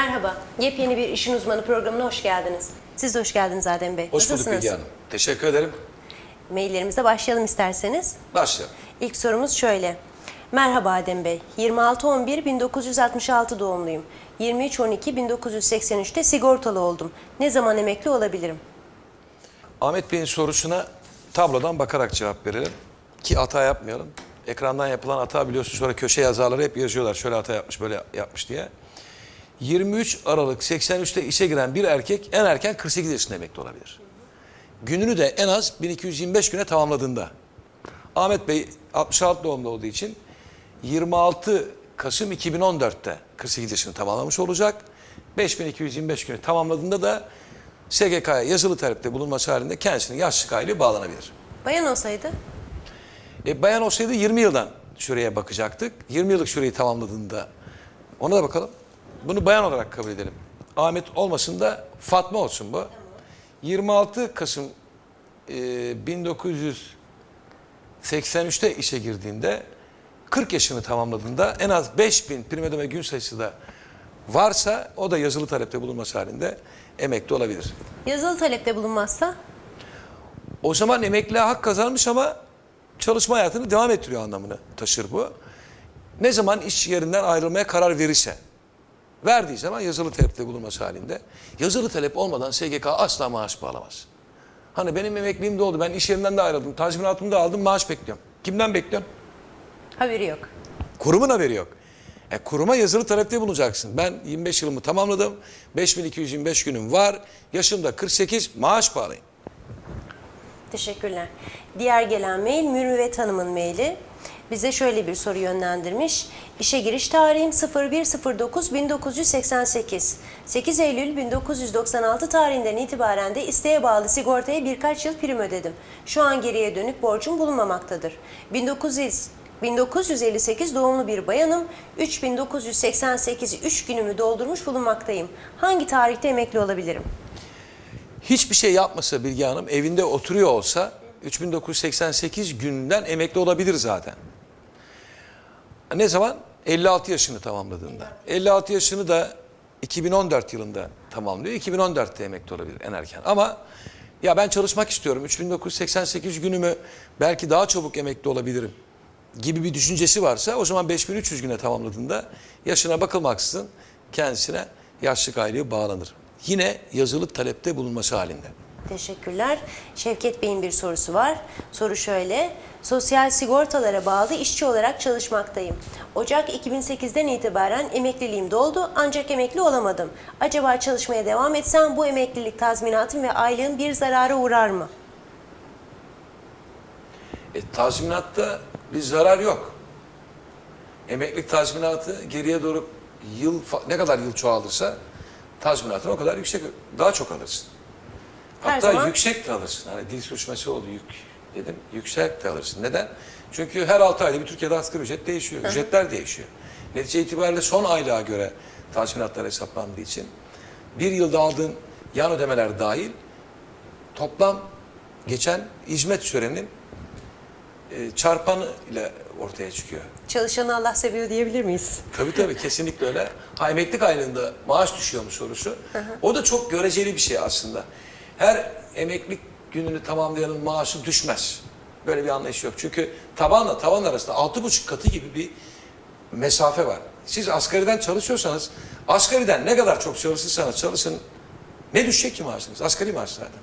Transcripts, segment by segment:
Merhaba, yepyeni bir işin uzmanı programına hoş geldiniz. Siz de hoş geldiniz Adem Bey. Hoş bulduk? Bilge Hanım. Teşekkür ederim. Maillerimize başlayalım isterseniz. Başlayalım. İlk sorumuz şöyle. Merhaba Adem Bey. 26-11-1966 doğumluyum. 23-12-1983'te sigortalı oldum. Ne zaman emekli olabilirim? Ahmet Bey'in sorusuna tablodan bakarak cevap verelim. Ki hata yapmayalım. Ekrandan yapılan hata biliyorsun sonra köşe yazarları hep yazıyorlar. Şöyle hata yapmış, böyle yapmış diye. 23 Aralık 83'te işe giren bir erkek en erken 48 yaşında emekli olabilir. Gününü de en az 1225 güne tamamladığında. Ahmet Bey 66 doğumlu olduğu için 26 Kasım 2014'te 48 yaşını tamamlamış olacak. 5225 günü tamamladığında da SGK'ya yazılı talepte bulunması halinde kendisinin yaşlık aile bağlanabilir. Bayan olsaydı? E, bayan olsaydı 20 yıldan süreye bakacaktık. 20 yıllık süreyi tamamladığında ona da bakalım. Bunu bayan olarak kabul edelim. Ahmet olmasın da Fatma olsun bu. 26 Kasım e, 1983'te işe girdiğinde 40 yaşını tamamladığında en az 5000 prim ödeme gün sayısı da varsa o da yazılı talepte bulunması halinde emekli olabilir. Yazılı talepte bulunmazsa? O zaman emekliye hak kazanmış ama çalışma hayatını devam ettiriyor anlamını taşır bu. Ne zaman iş yerinden ayrılmaya karar verirse, verdiği zaman yazılı talepte bulunması halinde. Yazılı talep olmadan SGK asla maaş bağlamaz. Hani benim emekliliğim de oldu, ben iş yerinden de ayrıldım, tazminatımı da aldım, maaş bekliyorum. Kimden bekliyorsun? Haberi yok. Kurumun haberi yok. E, kuruma yazılı talepte bulunacaksın. Ben 25 yılımı tamamladım, 5225 günüm var, yaşım da 48, maaş bağlayın. Teşekkürler. Diğer gelen mail Mürüvvet Hanım'ın maili. Bize şöyle bir soru yönlendirmiş. İşe giriş tarihim 01.09.1988. 8 Eylül 1996 tarihinden itibaren de isteğe bağlı sigortaya birkaç yıl prim ödedim. Şu an geriye dönük borcum bulunmamaktadır. 1900 1958 doğumlu bir bayanım. 3988 3 günümü doldurmuş bulunmaktayım. Hangi tarihte emekli olabilirim? hiçbir şey yapmasa Bilge Hanım evinde oturuyor olsa 3988 günden emekli olabilir zaten. Ne zaman? 56 yaşını tamamladığında. 56 yaşını da 2014 yılında tamamlıyor. 2014'te emekli olabilir en erken. Ama ya ben çalışmak istiyorum. 3988 günümü belki daha çabuk emekli olabilirim gibi bir düşüncesi varsa o zaman 5300 güne tamamladığında yaşına bakılmaksızın kendisine yaşlık aylığı bağlanır. Yine yazılı talepte bulunması halinde. Teşekkürler. Şevket Bey'in bir sorusu var. Soru şöyle. Sosyal sigortalara bağlı işçi olarak çalışmaktayım. Ocak 2008'den itibaren emekliliğim doldu ancak emekli olamadım. Acaba çalışmaya devam etsem bu emeklilik tazminatım ve aylığım bir zarara uğrar mı? E, tazminatta bir zarar yok. Emeklilik tazminatı geriye doğru yıl ne kadar yıl çoğalırsa tazminatın o kadar yüksek daha çok alırsın. Her Hatta zaman- yüksek de alırsın. Hani dil sürçmesi oldu yük dedim. Yüksek de alırsın. Neden? Çünkü her 6 ayda bir Türkiye'de asgari ücret değişiyor. Ücretler değişiyor. Netice itibariyle son aylığa göre tazminatlar hesaplandığı için bir yılda aldığın yan ödemeler dahil toplam geçen hizmet sürenin e, çarpanı ile ortaya çıkıyor. Çalışanı Allah seviyor diyebilir miyiz? Tabii tabii kesinlikle öyle. Ha emeklilik aylığında maaş düşüyor mu sorusu. O da çok göreceli bir şey aslında. Her emeklilik gününü tamamlayanın maaşı düşmez. Böyle bir anlayış yok. Çünkü tabanla tavan arasında altı buçuk katı gibi bir mesafe var. Siz asgariden çalışıyorsanız, asgariden ne kadar çok çalışırsanız çalışın, ne düşecek ki maaşınız? Asgari maaş zaten.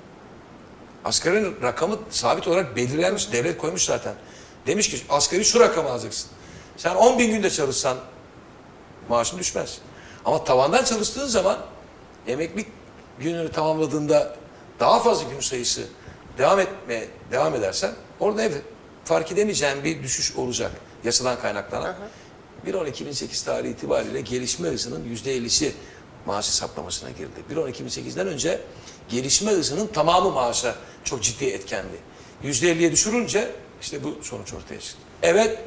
Asgarinin rakamı sabit olarak belirlenmiş, devlet koymuş zaten. Demiş ki asgari şu rakamı alacaksın. Sen 10 bin günde çalışsan maaşın düşmez. Ama tavandan çalıştığın zaman emeklilik gününü tamamladığında daha fazla gün sayısı devam etmeye devam edersen orada evet fark edemeyeceğin bir düşüş olacak yasadan kaynaklanan. 1.12.2008 tarihi itibariyle gelişme hızının %50'si maaş hesaplamasına girdi. 1.12.2008'den önce gelişme hızının tamamı maaşa çok ciddi etkendi. %50'ye düşürünce işte bu sonuç ortaya çıktı. Evet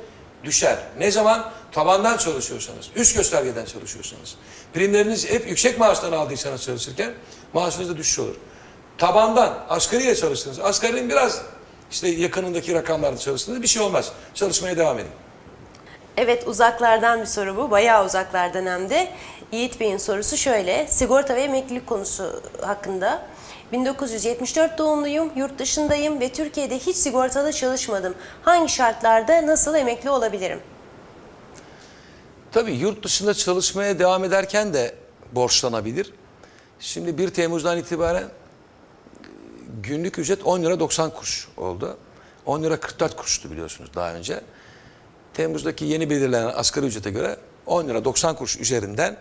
düşer. Ne zaman? Tabandan çalışıyorsanız, üst göstergeden çalışıyorsanız. Primleriniz hep yüksek maaştan aldıysanız çalışırken maaşınızda düşüş olur. Tabandan, asgariyle çalıştınız. Asgarinin biraz işte yakınındaki rakamlarda çalıştığınız bir şey olmaz. Çalışmaya devam edin. Evet uzaklardan bir soru bu. Bayağı uzaklardan hem de. Yiğit Bey'in sorusu şöyle. Sigorta ve emeklilik konusu hakkında. 1974 doğumluyum, yurt dışındayım ve Türkiye'de hiç sigortalı çalışmadım. Hangi şartlarda nasıl emekli olabilirim? Tabii yurt dışında çalışmaya devam ederken de borçlanabilir. Şimdi 1 Temmuz'dan itibaren günlük ücret 10 lira 90 kuruş oldu. 10 lira 44 kuruştu biliyorsunuz daha önce. Temmuz'daki yeni belirlenen asgari ücrete göre 10 lira 90 kuruş üzerinden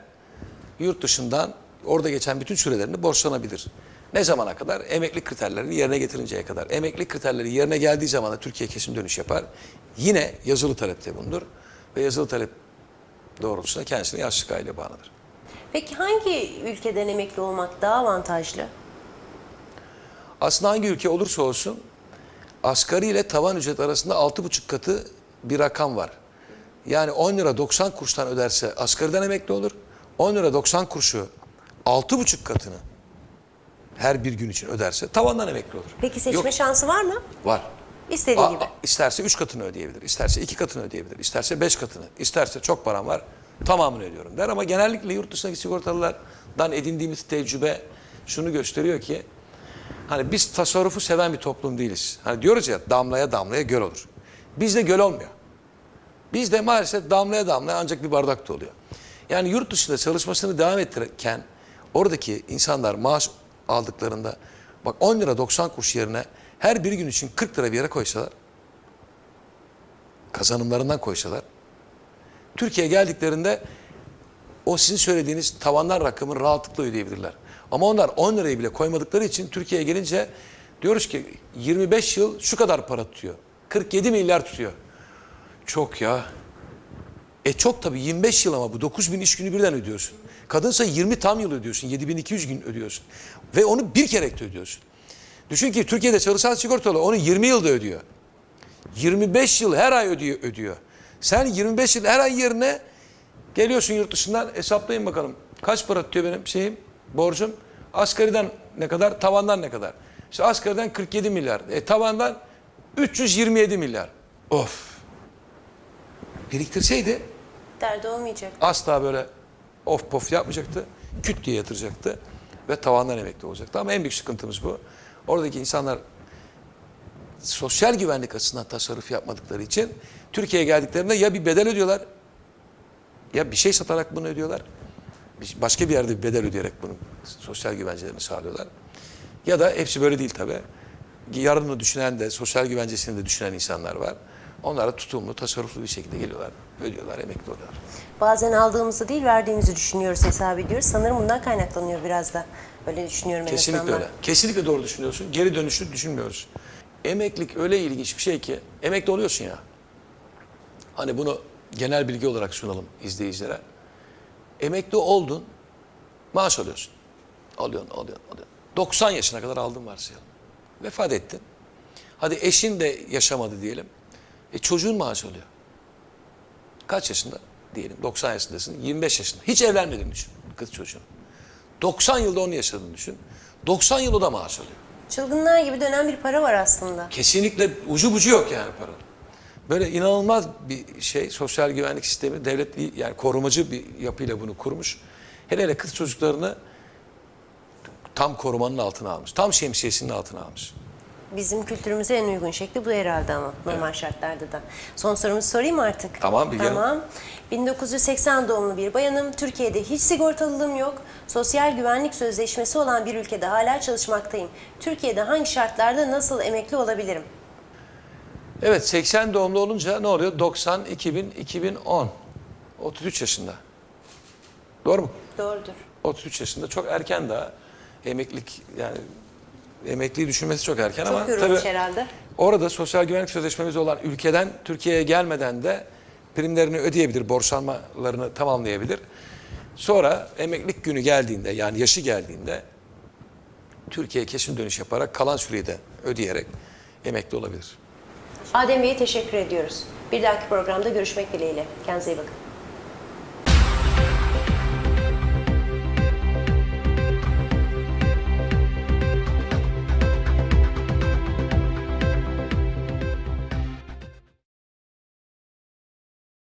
yurt dışından orada geçen bütün sürelerini borçlanabilir. Ne zamana kadar? Emeklilik kriterlerini yerine getirinceye kadar. Emeklilik kriterleri yerine geldiği zaman da Türkiye kesin dönüş yapar. Yine yazılı talepte bulunur ve yazılı talep doğrultusunda kendisini yaşlık aile bağlanır. Peki hangi ülkeden emekli olmak daha avantajlı? Aslında hangi ülke olursa olsun asgari ile tavan ücret arasında 6,5 katı bir rakam var. Yani 10 lira 90 kuruştan öderse asgariden emekli olur. 10 lira 90 kuruşu 6,5 katını her bir gün için öderse tavandan emekli olur. Peki seçme Yok, şansı var mı? var. İstediği A- gibi. isterse 3 katını ödeyebilir, isterse 2 katını ödeyebilir, isterse 5 katını, isterse çok param var tamamını ödüyorum der. Ama genellikle yurt dışındaki sigortalılardan edindiğimiz tecrübe şunu gösteriyor ki hani biz tasarrufu seven bir toplum değiliz. Hani diyoruz ya damlaya damlaya göl olur. Bizde göl olmuyor. Bizde maalesef damlaya damlaya ancak bir bardakta oluyor. Yani yurt dışında çalışmasını devam ettirirken oradaki insanlar maaş aldıklarında bak 10 lira 90 kuruş yerine her bir gün için 40 lira bir yere koysalar kazanımlarından koysalar Türkiye'ye geldiklerinde o sizin söylediğiniz tavanlar rakamı rahatlıkla ödeyebilirler. Ama onlar 10 lirayı bile koymadıkları için Türkiye'ye gelince diyoruz ki 25 yıl şu kadar para tutuyor. 47 milyar tutuyor. Çok ya. E çok tabii 25 yıl ama bu 9000 iş günü birden ödüyorsun. Kadınsa 20 tam yıl ödüyorsun. 7200 gün ödüyorsun. Ve onu bir kere ödüyorsun. Düşün ki Türkiye'de çalışan sigortalı onu 20 yılda ödüyor. 25 yıl her ay ödüyor. ödüyor. Sen 25 yıl her ay yerine geliyorsun yurt dışından hesaplayın bakalım. Kaç para tutuyor benim şeyim, borcum? Asgariden ne kadar, tavandan ne kadar? İşte asgariden 47 milyar. E tavandan 327 milyar. Of. Biriktirseydi Derdi olmayacak. asla böyle of pof yapmayacaktı. Küt diye yatıracaktı ve tavandan emekli olacaktı. Ama en büyük sıkıntımız bu. Oradaki insanlar sosyal güvenlik açısından tasarruf yapmadıkları için Türkiye'ye geldiklerinde ya bir bedel ödüyorlar ya bir şey satarak bunu ödüyorlar. Başka bir yerde bir bedel ödeyerek bunun sosyal güvencelerini sağlıyorlar. Ya da hepsi böyle değil tabii. Yarını düşünen de sosyal güvencesini de düşünen insanlar var. Onlar da tutumlu, tasarruflu bir şekilde geliyorlar, ödüyorlar, emekli oluyorlar. Bazen aldığımızı değil verdiğimizi düşünüyoruz, hesap ediyoruz. Sanırım bundan kaynaklanıyor biraz da. Öyle düşünüyorum en Kesinlikle azından öyle. Kesinlikle doğru düşünüyorsun. Geri dönüşü düşünmüyoruz. Emeklilik öyle ilginç bir şey ki emekli oluyorsun ya. Hani bunu genel bilgi olarak sunalım izleyicilere. Emekli oldun, maaş alıyorsun. Alıyorsun, alıyorsun, alıyorsun. 90 yaşına kadar aldın varsayalım. Vefat ettin. Hadi eşin de yaşamadı diyelim. E çocuğun maaş alıyor. Kaç yaşında? Diyelim 90 yaşındasın, 25 yaşında. Hiç evlenmediğini düşün kız çocuğun. 90 yılda onu yaşadığını düşün. 90 yıl o da maaş alıyor. Çılgınlar gibi dönen bir para var aslında. Kesinlikle ucu bucu yok yani paranın. Böyle inanılmaz bir şey sosyal güvenlik sistemi devlet bir- yani korumacı bir yapıyla bunu kurmuş. Hele hele kız çocuklarını tam korumanın altına almış. Tam şemsiyesinin altına almış. Bizim kültürümüze en uygun şekli bu herhalde ama normal şartlarda da. Son sorumuzu sorayım artık? Tamam, Hanım. Tamam. 1980 doğumlu bir bayanım. Türkiye'de hiç sigortalılığım yok. Sosyal güvenlik sözleşmesi olan bir ülkede hala çalışmaktayım. Türkiye'de hangi şartlarda nasıl emekli olabilirim? Evet 80 doğumlu olunca ne oluyor? 90, 2000, 2010. 33 yaşında. Doğru mu? Doğrudur. 33 yaşında çok erken daha. Emeklilik yani emekliyi düşünmesi çok erken Çok ama tabii herhalde. orada sosyal güvenlik sözleşmemiz olan ülkeden Türkiye'ye gelmeden de primlerini ödeyebilir, borçlanmalarını tamamlayabilir. Sonra emeklilik günü geldiğinde yani yaşı geldiğinde Türkiye'ye kesin dönüş yaparak kalan süreyi de ödeyerek emekli olabilir. Adem Bey'e teşekkür ediyoruz. Bir dahaki programda görüşmek dileğiyle. Kendinize iyi bakın.